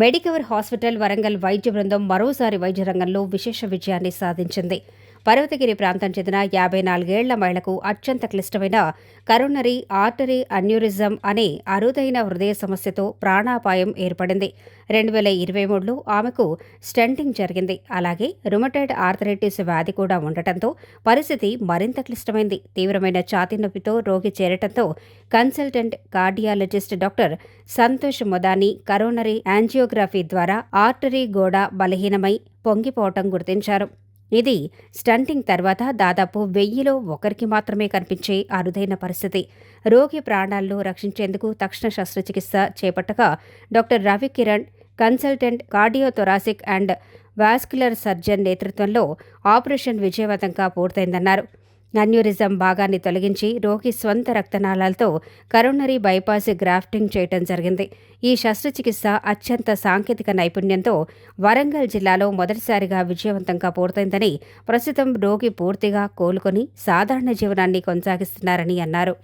Medicover hospital Warangal వైద్య బృందం మరోసారి వైద్య రంగంలో విశేష విజయాన్ని సాధించింది. పర్వతగిరి ప్రాంతం చెందిన యాభై నాలుగేళ్ళ మహిళకు అత్యంత క్లిష్టమైన కరోనరీ ఆర్టరీ అన్యూరిజం అనే అరుదైన హృదయ సమస్యతో ప్రాణాపాయం ఏర్పడింది. రెండు వేల ఇరవై మూడులో ఆమెకు స్టెంటింగ్ జరిగింది. అలాగే రుమటైడ్ ఆర్థరైటిస్ వ్యాధి కూడా ఉండటంతో పరిస్థితి మరింత క్లిష్టమైంది. తీవ్రమైన ఛాతీ నొప్పితో రోగి చేరటంతో consultant cardiologist doctor Santosh Modani coronary angiography ద్వారా ఆర్టరీ గోడ బలహీనమై పొంగిపోవటం గుర్తించారు. ఇది స్టంటింగ్ తర్వాత దాదాపు వెయ్యిలో ఒకరికి మాత్రమే కనిపించే అరుదైన పరిస్థితి. రోగి ప్రాణాలను రక్షించేందుకు తక్షణ శస్త్రచికిత్స చేపట్టగా doctor Ravi Kiran consultant cardiothoracic and vascular surgeon నేతృత్వంలో ఆపరేషన్ విజయవంతంగా పూర్తయిందన్నారు. అన్యూరిజం భాగాన్ని తొలగించి రోగి స్వంత రక్తనాళాలతో కరోనరీ బైపాస్ గ్రాఫ్టింగ్ చేయటం జరిగింది ఈ శస్త్రచికిత్స అత్యంత సాంకేతిక నైపుణ్యంతో వరంగల్ జిల్లాలో మొదటిసారిగా విజయవంతంగా పూర్తయిందని ప్రస్తుతం రోగి పూర్తిగా కోలుకొని సాధారణ జీవనాన్ని కొనసాగిస్తున్నారని అన్నారు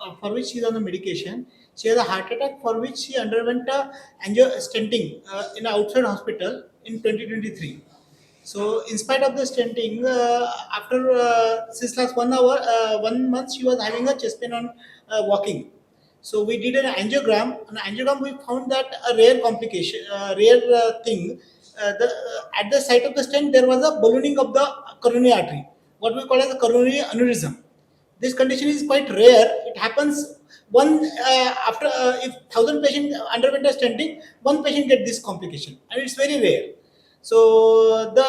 uh, for which she is on the medication. She has a heart attack for which she underwent a angio stenting uh, in an outside hospital in 2023. So, in spite of the stenting, uh, after uh, since last one hour, uh, one month, she was having a chest pain on uh, walking. So we did an angiogram. An angiogram, we found that a rare complication, uh, rare uh, thing. Uh, the, uh, at the site of the stent, there was a ballooning of the coronary artery, what we call as a coronary aneurysm. This condition is quite rare. It happens one uh, after uh, if thousand patient underwent a stenting, one patient get this complication, and it's very rare. So the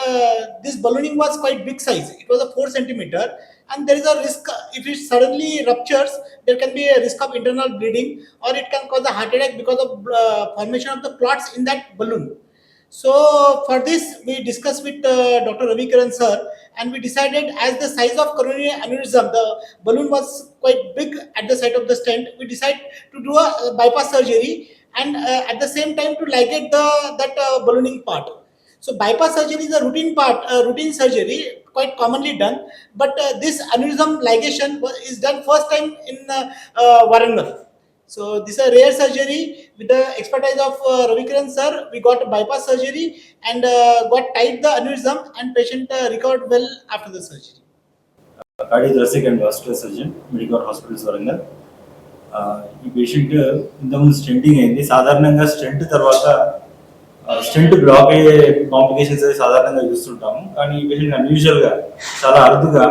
this ballooning was quite big size. It was a four centimeter, and there is a risk if it suddenly ruptures, there can be a risk of internal bleeding, or it can cause a heart attack because of uh, formation of the clots in that balloon. So for this, we discussed with uh, Dr. Ravi Kiran sir, and we decided as the size of coronary aneurysm, the balloon was quite big at the site of the stent. We decided to do a uh, bypass surgery and uh, at the same time to ligate the that uh, ballooning part. So bypass surgery is a routine part, uh, routine surgery, quite commonly done. But uh, this aneurysm ligation wa- is done first time in uh, uh, Varangal. So this is a rare surgery with the expertise of uh, Ravi Kiran sir. We got a bypass surgery and uh, got tied the aneurysm and patient uh, recovered well after the surgery. Cardiothoracic and vascular surgeon medical hospitals Warangal ఆ, ఈ patient ఇంతకుముందు stenting అయింది సాధారణంగా stent తర్వాత stent black అయ్యే complications అయితే సాధారణంగా చూస్తుంటాము. కానీ ఈ పేషెంట్ అన్యూజువల్గా చాలా అరుదుగా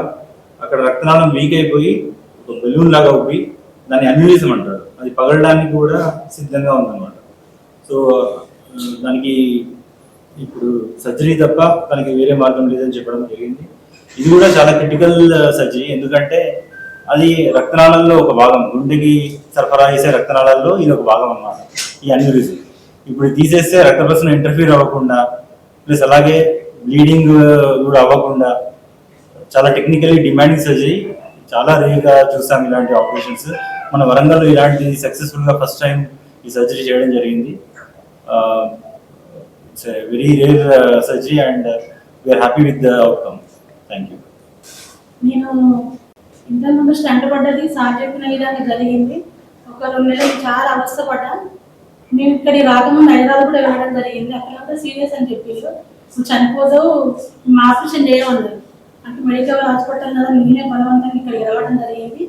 అక్కడ రక్తనాళం వీక్ అయిపోయి ఒక బెలూన్ లాగా ఉబ్బి దాన్ని అన్యూరిజం అంటారు. అది పగలడానికి కూడా సిద్ధంగా ఉందన్నమాట. సో దానికి ఇప్పుడు సర్జరీ తప్ప దానికి వేరే మార్గం లేదని చెప్పడం జరిగింది. ఇది కూడా చాలా క్రిటికల్ సర్జరీ uh, ఎందుకంటే అది రక్తనాళాల్లో ఒక భాగం గుండెకి సరఫరా చేసే రక్తనాళాల్లో ఇది ఒక భాగం అన్నమాట. ఈ అన్యూరిజం ఇప్పుడు తీసేస్తే రక్త ప్రసరణ ఇంటర్ఫీర్ అవ్వకుండా ప్లస్ అలాగే బ్లీడింగ్ కూడా అవ్వకుండా చాలా టెక్నికలీ డిమాండింగ్ సర్జరీ చాలా రేగా చూసాం ఇలాంటి ఆపరేషన్స్ మన వరంగల్లో ఇలాంటి సక్సెస్ఫుల్గా ఫస్ట్ టైం ఈ సర్జరీ చేయడం జరిగింది. It's very rare surgery and we're happy with the outcome thank you నేను ఇంతకుముందు స్టంట్ పడ్డది సార్ చెప్పిన విధంగా జరిగింది. ఒక రెండు నెలలు చాలా అవస్థపడ్డా. మేము ఇక్కడికి రాకముందు హైదరాబాద్ కూడా వెళ్ళడం జరిగింది. అక్కడ కూడా సీరియస్ అని చెప్పారు నువ్వు చనిపోదు మేము ఆపరేషన్ చేయమన్నారు అంటే మెడికల్ హాస్పిటల్ కదా నేనే బలవంతంగా ఇక్కడ రావడం జరిగింది.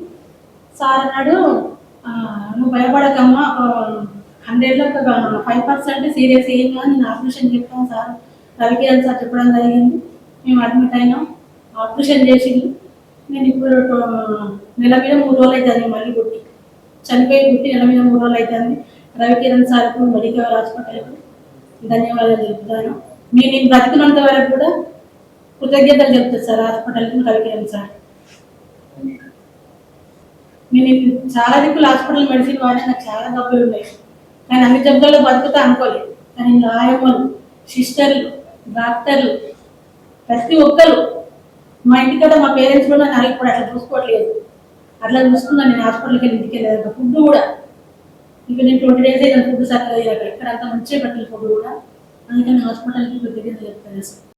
సార్ అన్నాడు నువ్వు భయపడకమ్మా హండ్రెడ్లో ఒక ఫైవ్ పర్సెంట్ సీరియస్ ఏం కాదు నేను ఆపరేషన్ చెప్తాను సార్. రవికిరణ్ సార్ చెప్పడం జరిగింది. మేము అడ్మిట్ అయినాం ఆపరేషన్ చేసిండు నేను ఇప్పుడు నెల మీద మూడు రోజులు అవుతుంది మళ్ళీ గుట్టి. చనిపోయి పుట్టి నెల మీద మూడు రోజులు అవుతుంది. రవికిరణ్ సార్కు మెడికల్ హాస్పిటల్కు ధన్యవాదాలు చెప్తాను. మీరు నేను బ్రతికినంత వరకు కూడా కృతజ్ఞతలు చెప్తాను సార్ హాస్పిటల్కి రవికిరణ్ సార్. నేను చాలా దిక్కులు హాస్పిటల్ మెడిసిన్ వాడినా నాకు చాలా డబ్బులు ఉన్నాయి. కానీ అన్ని జబ్బుల్లో బతుకుతా అనుకోలేదు. కానీ లాయమ్మలు సిస్టర్లు డాక్టర్లు ప్రతి ఒక్కరు మా ఇంటి కదా మా పేరెంట్స్ కూడా నాకు ఇప్పుడు అట్లా చూసుకోవట్లేదు. అట్లా చూసుకున్నాను నేను హాస్పిటల్కి వెళ్ళి ఇంటికి వెళ్ళాను ఫుడ్ కూడా ఇక నేను ట్వంటీ డేస్ అయినా ఫుడ్ సరిగ్గా తినక ఇక్కడ అంత మంచిగా పెట్టిన ఫుడ్ కూడా అందుకని హాస్పిటల్కి కృతజ్ఞత చెప్తాను సార్